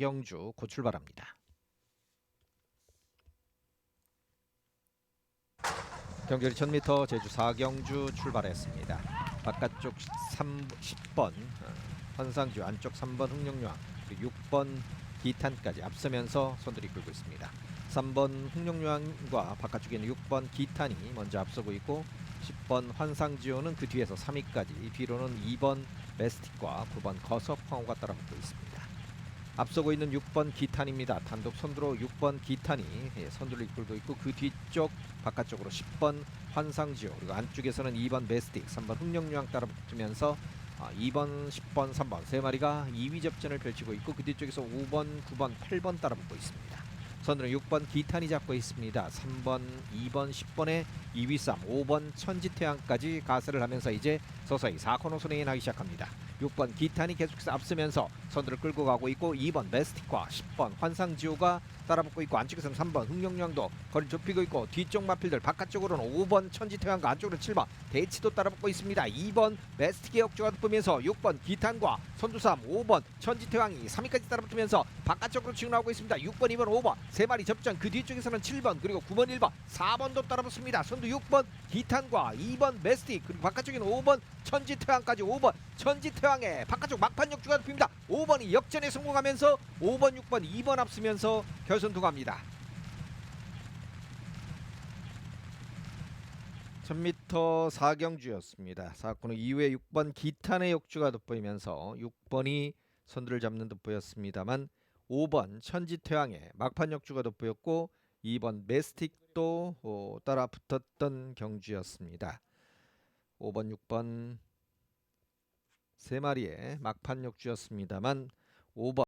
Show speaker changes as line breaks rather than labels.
4경주 곧 출발합니다. 경距리 1000m 제주 4경주 출발했습니다. 바깥쪽 3, 10번 어, 환상주 안쪽 3번 흥룡유황 그리고 6번 기탄까지 앞서면서 손들이 끌고 있습니다. 3번 흥룡유황과 바깥쪽에는 6번 기탄이 먼저 앞서고 있고 10번 환상지오는 그 뒤에서 3위까지 뒤로는 2번 메스틱과 9번 거석황호가 따라붙고 있습니다. 앞서고 있는 6번 기탄입니다. 단독 선두로 6번 기탄이 예, 선두를 이끌고 있고 그 뒤쪽 바깥쪽으로 10번 환상지오 그리고 안쪽에서는 2번 메스틱, 3번 흥룡유황 따라붙으면서 아, 2번, 10번, 3번 세 마리가 2위 접전을 펼치고 있고 그 뒤쪽에서 5번, 9번, 8번 따라붙고 있습니다. 선두는 6번 기탄이 잡고 있습니다. 3번, 2번, 10번에 2위 싸움, 5번 천지태양까지 가세를 하면서 이제 서서히 4코너 선행이 나기 시작합니다. 6번 기탄이 계속해서 앞서면서 선두를 끌고 가고 있고 2번 메스틱과 10번 환상지오가 따라붙고 있고 안쪽에서는 3번 흥룡량도 거리 좁히고 있고 뒤쪽 마필들 바깥쪽으로는 5번 천지태양과 안쪽으로 7번 대치도 따라붙고 있습니다. 2번 메스틱의 역주가 돋보면서 6번 기탄과 선두삼 5번 천지태양이 3위까지 따라붙으면서 바깥쪽으로 치고 나오고 있습니다. 6번, 2번, 5번 세 마리 접전 그 뒤쪽에서는 7번 그리고 9번, 1번 4번도 따라붙습니다. 선두 6번 기탄과 2번 메스틱 그리고 바깥쪽에는 5번 천지태양까지 5번 천지태양의 바깥쪽 막판 역주가 덮입니다. 5번이 역전에 성공하면서 5번, 6번, 2번 앞서면서 결선 통합니다. 1000m 4경주였습니다. 4코너 이후에 6번 기탄의 역주가 돋보이면서 6번이 선두를 잡는 돋보였습니다만 5번 천지태양의 막판 역주가 돋보였고 2번 메스틱도 어, 따라 붙었던 경주였습니다. 5번, 6번 세 마리의 막판 역주였습니다만 5번